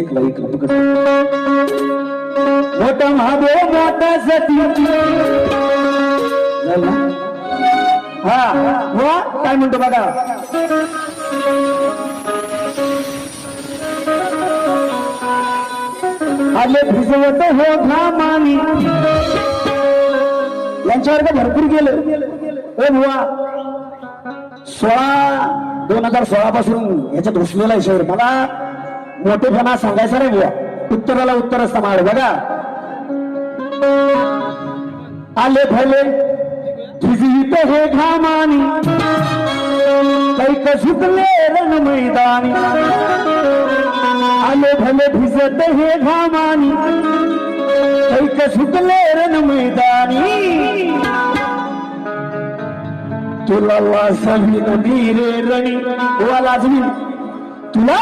एकला एकला पकड मोठा महादेव मोठा सती हा वा काय म्हणतो बघा. आले भिजवत हो घामानी यांच्यावर का भरपूर गेलं ओ बुवा. सोळा दोन हजार सोळा पासून याच्यात घुसलेला आहे शहर मला मोठेपणा सांगायचा नाही बुवा. उत्तराला उत्तर समाड माळ बघा. आले भले भिजवित हे घामानी. कैक रण मैदानी. आले भले भिजत हे घामानी. कैक सुटले रण मैदानी. तुला वाजवी नदी रे रणी? तुला तुला?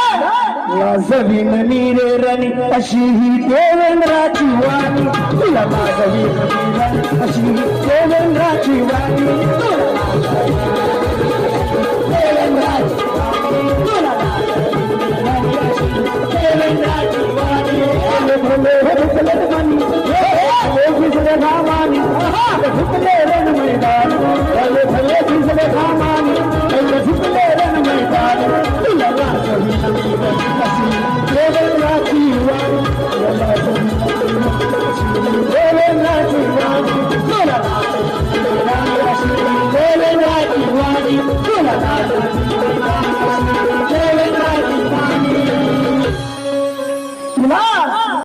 वाजवीन रे रणी अशी ही देवेंद्राची वाणी. तुला लाजवीन अशी ही देवेंद्राची वाणी. देवेंद्राची वाणी, तुला वाणी अशी तुला